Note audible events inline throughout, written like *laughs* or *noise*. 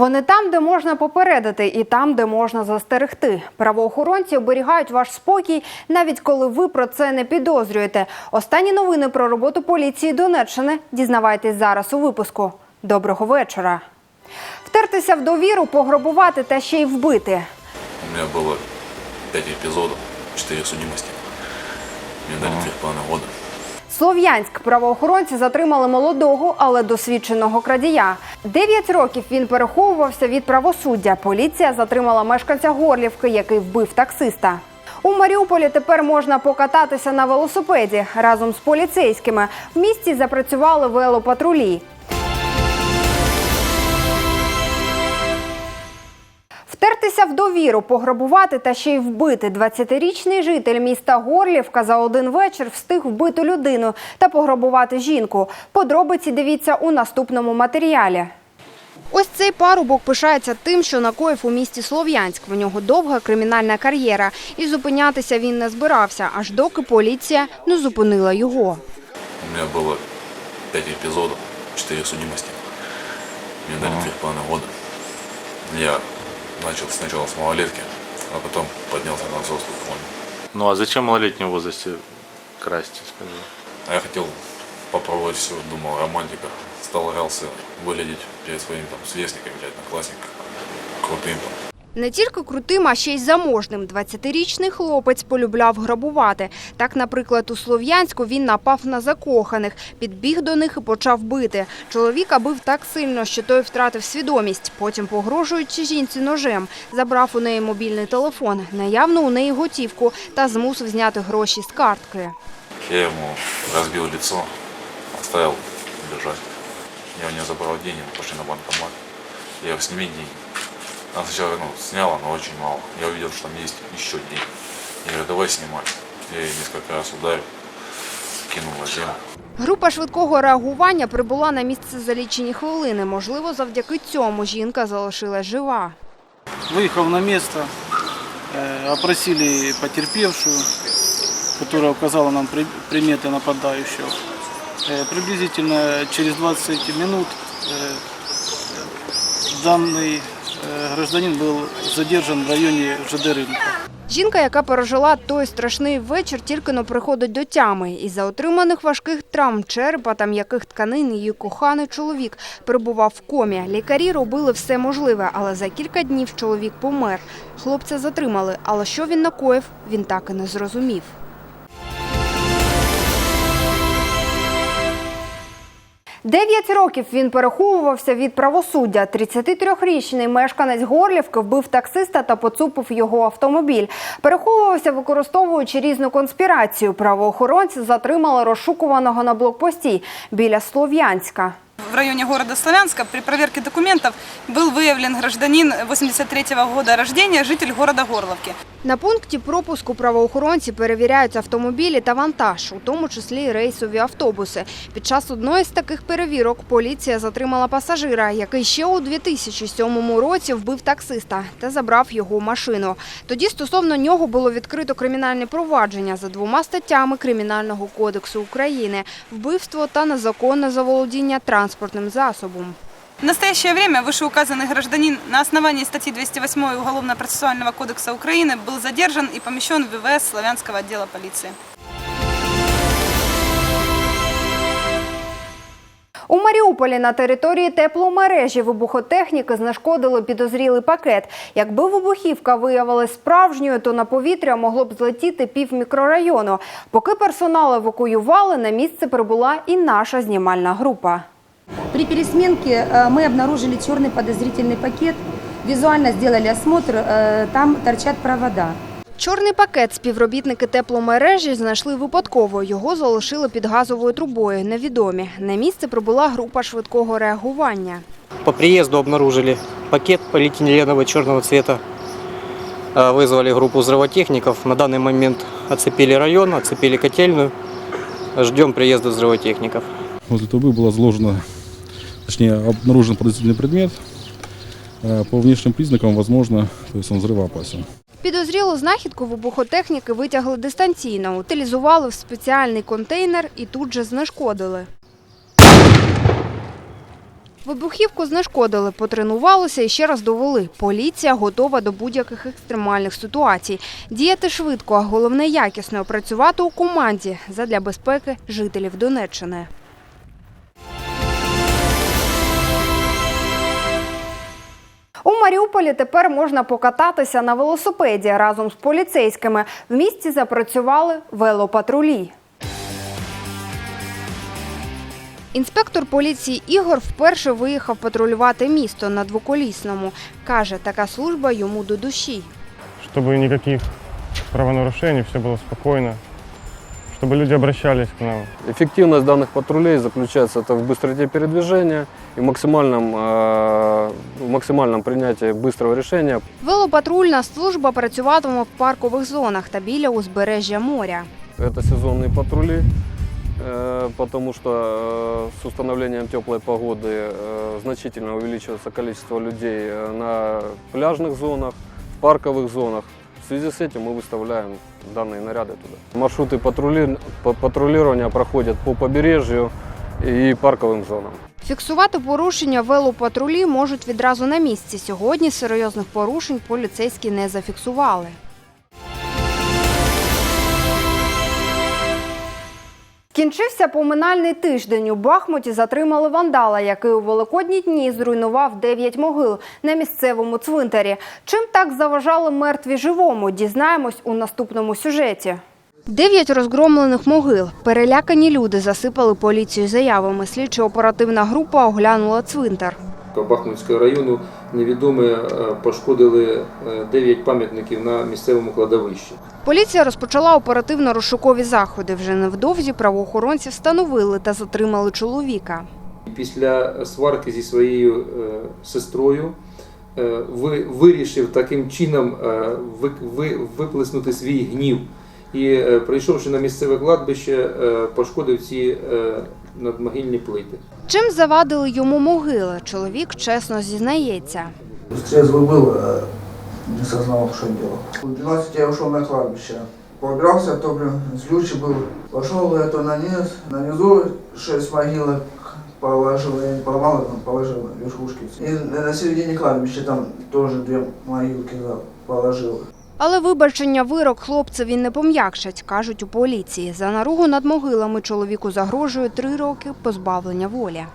Вони там, де можна попередити, і там, де можна застерегти. Правоохоронці оберігають ваш спокій, навіть коли ви про це не підозрюєте. Останні новини про роботу поліції Донеччини дізнавайтесь зараз у випуску. Доброго вечора. Втертися в довіру, пограбувати та ще й вбити. У меня было пять эпизодов, четыре судимости. Мне дали три с половиной года. Слов'янськ правоохоронці затримали молодого, але досвідченого крадія. Дев'ять років він переховувався від правосуддя. Поліція затримала мешканця Горлівки, який вбив таксиста. У Маріуполі тепер можна покататися на велосипеді разом з поліцейськими. В місті запрацювали велопатрулі. Втертися в довіру, пограбувати та ще й вбити. 20-річний житель міста Горлівка за один вечір встиг вбити людину та пограбувати жінку. Подробиці дивіться у наступному матеріалі. Ось цей парубок пишається тим, що накоїв у місті Слов'янськ. В нього довга кримінальна кар'єра. І зупинятися він не збирався, аж доки поліція не зупинила його. У меня было пять эпизодов, четыре судимости. Мне дали три с половиной года. Я начал сначала с малолетки, а потом поднялся на взрослую форму. Ну а зачем в малолетнем возрасте красть, скажи? А я хотел попробовать все, думал, романтика. Старался выглядеть перед своими там сверстниками, или одноклассниками крутым. там. Не тільки крутим, а ще й заможним. 20-річний хлопець полюбляв грабувати. Так, наприклад, у Слов'янську він напав на закоханих, підбіг до них і почав бити. Чоловіка бив так сильно, що той втратив свідомість. Потім, погрожуючи жінці ножем, забрав у неї мобільний телефон, наявно у неї готівку та змусив зняти гроші з картки. Я ему разбил лицо, оставил лежать. Я у забрал деньги, мы пошли на банкомат. Я говорю, сними деньги. Она сначала ну, сняла, но очень мало. Я увидел, что там есть еще деньги. Я говорю, давай снимай. Я ей несколько раз ударил, кинул на землю. Група швидкого реагування прибула на місце за лічені хвилини. Можливо, завдяки цьому жінка залишилась жива. Выехав на место, э, опросили потерпевшую, которая указала нам при- приметы нападающего. Э, Приблизительно через 20 минут э, данный э, гражданин был задержан в районе ЖД рынка. Жінка, яка пережила той страшний вечір, тільки но приходить до тями. Із-за отриманих важких травм черепа та м'яких тканин її коханий чоловік перебував в комі. Лікарі робили все можливе, але за кілька днів чоловік помер. Хлопця затримали, але що він накоїв, він так і не зрозумів. Дев'ять років він переховувався від правосуддя. 33-річний мешканець Горлівки вбив таксиста та поцупив його автомобіль. Переховувався, використовуючи різну конспірацію. Правоохоронці затримали розшукуваного на блокпості біля Слов'янська. В районе города Славянска при проверке документов был выявлен гражданин 83 -го года рождения, житель города Горловки. На пункті пропуску правоохоронці перевіряють автомобілі та вантаж, у тому числі й рейсові автобуси. Під час одної з таких перевірок поліція затримала пасажира, який ще у 2007 році вбив таксиста та забрав його машину. Тоді стосовно нього було відкрито кримінальне провадження за двома статтями Кримінального кодексу України – вбивство та незаконне заволодіння транспортним засобом. В настоящее время вышеуказанный гражданин на основании статьи 208 Уголовно-процессуального кодекса Украины был задержан и помещен в ВВС Славянского отдела полиции. У Маріуполі на території тепломережі вибухотехніки знешкодили підозрілий пакет. Якби вибухівка виявилась справжньою, то на повітря могло б злетіти пів мікрорайону. Поки персонал евакуювали, на місце прибула і наша знімальна група. При пересменке э, мы обнаружили черный подозрительный пакет. Визуально сделали осмотр, э, там торчат провода. Чорний пакет співробітники тепломережі знайшли випадково. Його залишили під газовою трубою. Невідомі. На місце прибула група швидкого реагування. По приезду обнаружили пакет полиэтиленового черного цвета. Э, Вызвали группу взрывотехников. На данный момент оцепили район, оцепили котельную. Ждем приезда взрывотехников. Возле трубы было заложено, точнее, обнаружен подозрительный предмет. Э, По внешним признакам, возможно, то есть он взрывоопасен. Підозрілу знахідку вибухотехніки витягли дистанційно, утилізували в спеціальний контейнер і тут же знешкодили. Вибухівку знешкодили, потренувалися і ще раз довели. Поліція готова до будь-яких екстремальних ситуацій. Діяти швидко, а головне якісно працювати у команді задля безпеки жителів Донеччини. Маріуполі тепер можна покататися на велосипеді разом з поліцейськими. В місті запрацювали велопатрулі. Інспектор поліції Ігор вперше виїхав патрулювати місто на двоколісному. Каже, така служба йому до душі. чтобы никаких правонарушений, все было спокойно, чтобы люди обращались к нам. Эффективность данных патрулей заключается это в быстроте передвижения и максимальном, э, в максимальном принятии быстрого решения. Велопатрульна служба працюватиме в паркових зонах та біля узбережжя моря. Это сезонные патрули, э, потому что э, с установлением теплой погоды э, значительно увеличивается количество людей э, на пляжных зонах, в парковых зонах. В связи с этим мы выставляем данные наряды туда. Маршруты патрули- па- патрулирования проходят по побережью и парковым зонам. Фіксувати порушення велопатрулі можуть відразу на місці. Сьогодні серйозних порушень поліцейські не зафіксували. Кінчився поминальний тиждень. У Бахмуті затримали вандала, який у великодні дні зруйнував 9 могил на місцевому цвинтарі. Чим так заважали мертві живому? Дізнаємось у наступному сюжеті. Дев'ять розгромлених могил. Перелякані люди засипали поліцію заявами. Слідчо-оперативна група оглянула цвинтар. По Бахмутського району невідомі е, пошкодили 9 пам'ятників на місцевому кладовищі. Поліція розпочала оперативно-розшукові заходи. Вже невдовзі правоохоронці встановили та затримали чоловіка. Після сварки зі своєю е, сестрою е, ви- вирішив таким чином е, ви- ви- виплеснути свій гнів. І е, прийшовши на місцеве кладбище, е, пошкодив ці е, надмогильні плити. Чим завадили йому могили? Чоловік чесно зізнається. Трезвый был, а не сознал, что делал. В 12 я ушел на кладбище. Поигрался, то, блин, злючий был. Пошел это на низ, на низу шесть могилок положил, я не поломал, там положил верхушки. И на середине кладбища там тоже две могилки да, положил. Але вибачення вирок хлопцеві не пом'якшать, кажуть у поліції. За наругу над могилами чоловіку загрожує три роки позбавлення волі.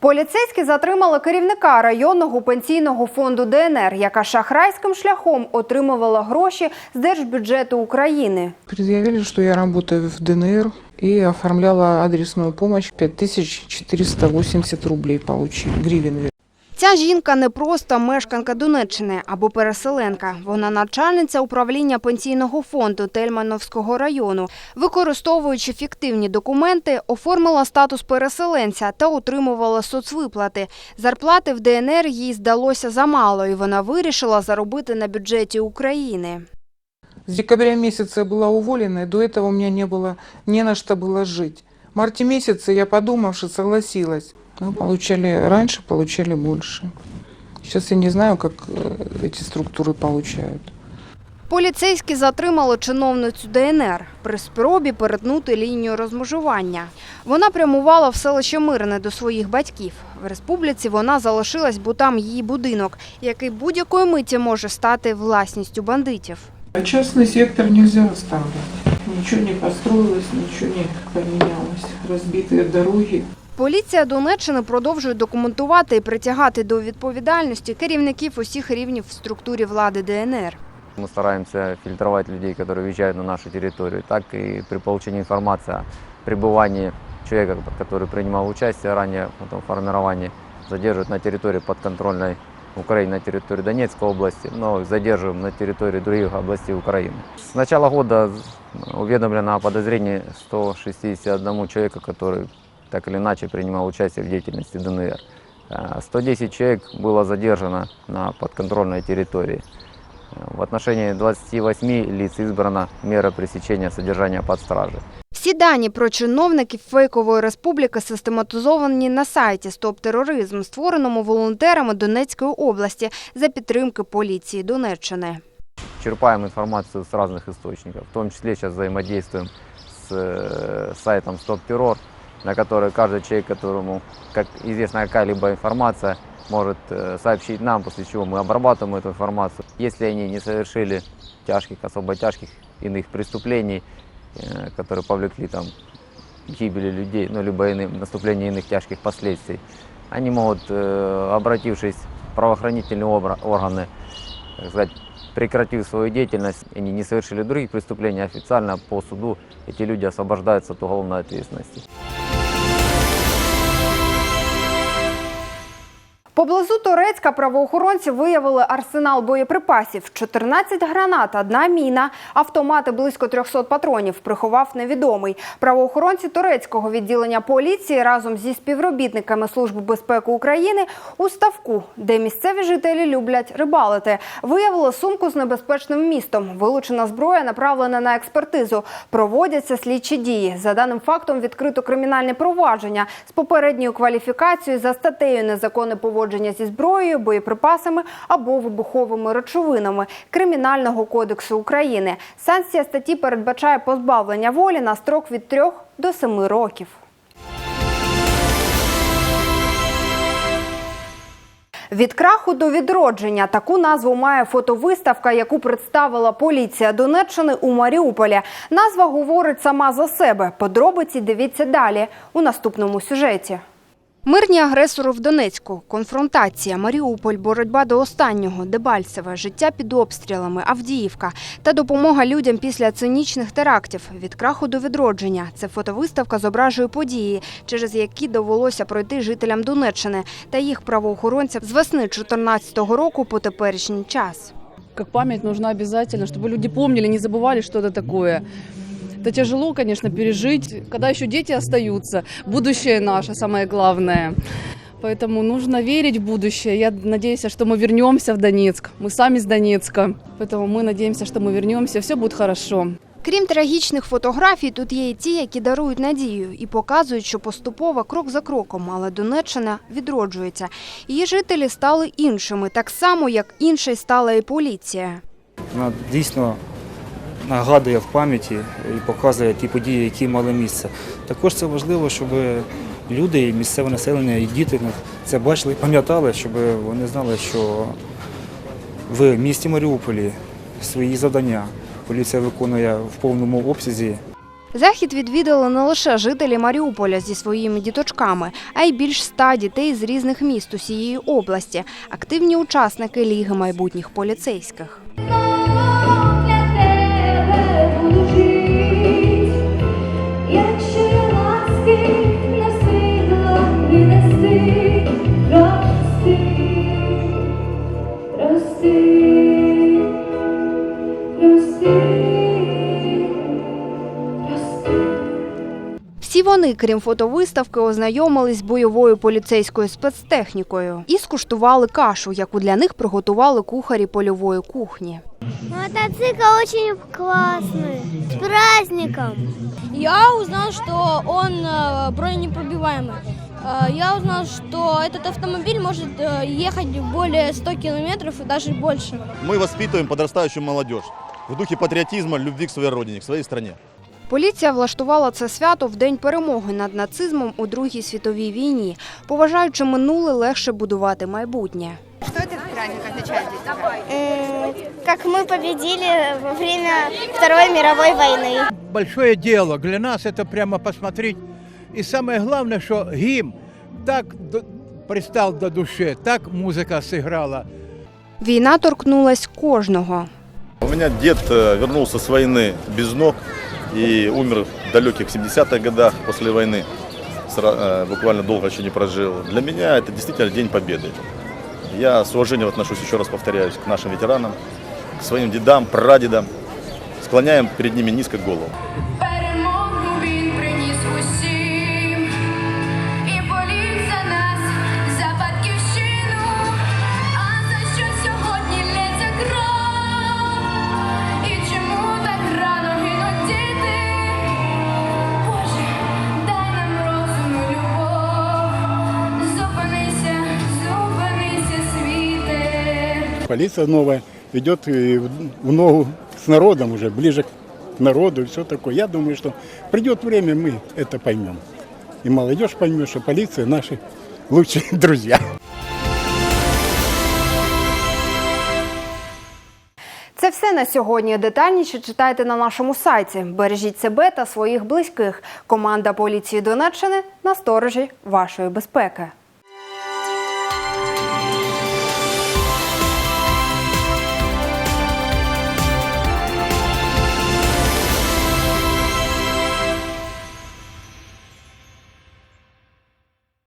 Поліцейські затримали керівника районного пенсійного фонду ДНР, яка шахрайським шляхом отримувала гроші з держбюджету України. Предъявили, что я работаю в ДНР и оформляла адресную помощь. 5480 рублей получили, гривен. Ця жінка не просто мешканка Донеччини або переселенка. Вона начальниця управління пенсійного фонду Тельмановського району. Використовуючи фіктивні документи, оформила статус переселенця та отримувала соцвиплати. Зарплати в ДНР їй здалося замало, і вона вирішила заробити на бюджеті України. С декабря месяца я была уволена, и до этого у меня не было не на что было жить. В марте месяце я, подумавши, согласилась. Мы получали раньше, получали больше. Сейчас я не знаю, как э, эти структуры получают. Поліцейські затримали чиновницю ДНР при спробі перетнути лінію розмежування. Вона прямувала в селище Мирне до своїх батьків. В республіці вона залишилась, бо там її будинок, який будь-якої миті може стати власністю бандитів. А частный сектор нельзя оставлять. Ничего не построилось, ничего не поменялось. Разбитые дороги, Поліція Донеччини продовжує документувати і притягати до відповідальності керівників усіх рівнів в структурі влади ДНР. Мы стараемся фильтровать людей, которые въезжают на нашу территорию, так и при получении информации о пребывании человека, который принимал участие ранее в этом формировании, задерживают на территории подконтрольной Украины, на территории Донецкой области, но задерживаем на территории других областей Украины. С начала года уведомлено о подозрении 161 человека, который так или иначе принимал участие в деятельности ДНР. Э, 110 человек было задержано на подконтрольной территории. В отношении 28 лиц избрана мера пресечения содержания под стражей. Всі дані про чиновників фейкової республіки систематизовані на сайті Стоп тероризм, створеному волонтерами Донецької області за підтримки поліції Донеччини. Черпаем информацию с разных источников, в том числе сейчас взаимодействуем э, сайтом Стоп Террор, На который каждый человек, которому, как известна какая-либо информация, может э, сообщить нам, после чего мы обрабатываем эту информацию. Если они не совершили тяжких, особо тяжких иных преступлений, э, которые повлекли там гибели людей, ну, либо иным, наступление иных тяжких последствий, они могут, э, обратившись в правоохранительные органы, так сказать, прекратив свою деятельность, они не совершили других преступлений, официально по суду эти люди освобождаются от уголовной ответственности. Поблизу Торецька правоохоронці виявили арсенал боєприпасів: 14 гранат, одна міна, автомати близько 300 патронів. Приховав невідомий. Правоохоронці Торецького відділення поліції разом зі співробітниками Служби безпеки України у ставку, де місцеві жителі люблять рибалити, виявили сумку з небезпечним містом. Вилучена зброя направлена на експертизу. Проводяться слідчі дії. За даним фактом відкрито кримінальне провадження з попередньою кваліфікацією за статтею незаконне поводження зі зброєю, боєприпасами або вибуховими речовинами Кримінального кодексу України. Санкція статті передбачає позбавлення волі на строк від 3 до 7 років. Від краху до відродження таку назву має фотовиставка, яку представила поліція Донеччини у Маріуполі. Назва говорить сама за себе. Подробиці дивіться далі у наступному сюжеті. Мирні агресори в Донецьку, конфронтація, Маріуполь, боротьба до останнього, Дебальцеве, життя під обстрілами, Авдіївка та допомога людям після цинічних терактів. Від краху до відродження. Це фотовиставка зображує події, через які довелося пройти жителям Донеччини та їх правоохоронцям з весни 2014 року по теперішній час. Как память нужна обязательно, чтобы люди помнили, не забывали, что это такое. Это тяжело, конечно, пережить, когда еще дети остаются. Будущее наше самое главное. Поэтому нужно верить в будущее. Я надеюсь, что мы вернемся в Донецк. Мы сами из Донецка. Поэтому мы надеемся, что мы вернемся. Все будет хорошо. Крім трагічних фотографій, тут є і ті, які дарують надію і показують, що поступово, крок за кроком, але Донеччина відроджується. Її жителі стали іншими, так само, як іншою стала і поліція. Вона дійсно нагадує в пам'яті і показує ті події, які мали місце. Також це важливо, щоб люди, місцеве населення, і діти це бачили пам'ятали, щоб вони знали, що в місті Маріуполі свої завдання поліція виконує в повному обсязі. Захід відвідали не лише жителі Маріуполя зі своїми діточками, а й більш ста дітей з різних міст усієї області, активні учасники Ліги майбутніх поліцейських. вони, крім фотовиставки, ознайомились з бойовою поліцейською спецтехнікою і скуштували кашу, яку для них приготували кухарі польової кухні. Мотоцикл очень классный. С праздником! Я узнал, что он э, бронепробиваемый. Э, Я узнал, что этот автомобиль может э, ехать более 100 километров и даже больше. Мы воспитываем подрастающую молодежь в духе патриотизма, любви к своей родине, к своей стране. Поліція влаштувала це свято в день перемоги над нацизмом у Другій світовій війні. Поважаючи минуле, легше будувати майбутнє. Что этот праздник отличает Как мы победили во время Второй мировой войны. большое дело. Для нас это прямо посмотреть. И самое главное, что гимн так до- пристал до души, так музыка сыграла. Війна торкнулась кожного. У меня дед э, вернулся с войны без ног и умер в далеких 70-х годах после войны. Сра- э, Буквально долго еще не прожил. Для меня это действительно День Победы. Я с уважением отношусь, еще раз повторяюсь, к нашим ветеранам, к своим дедам, прадедам. Склоняем перед ними низко голову. світе. Полиция новая идет э, в в ногу с народом уже, ближе к народу и все такое. Я думаю, что придет время, мы это поймем. И молодежь поймет, что полиция наши *laughs* лучшие *laughs* друзья. Це все на сьогодні. Детальніше читайте на нашому сайті. Бережіть себе та своїх близьких. Команда поліції Донеччини на сторожі вашої безпеки.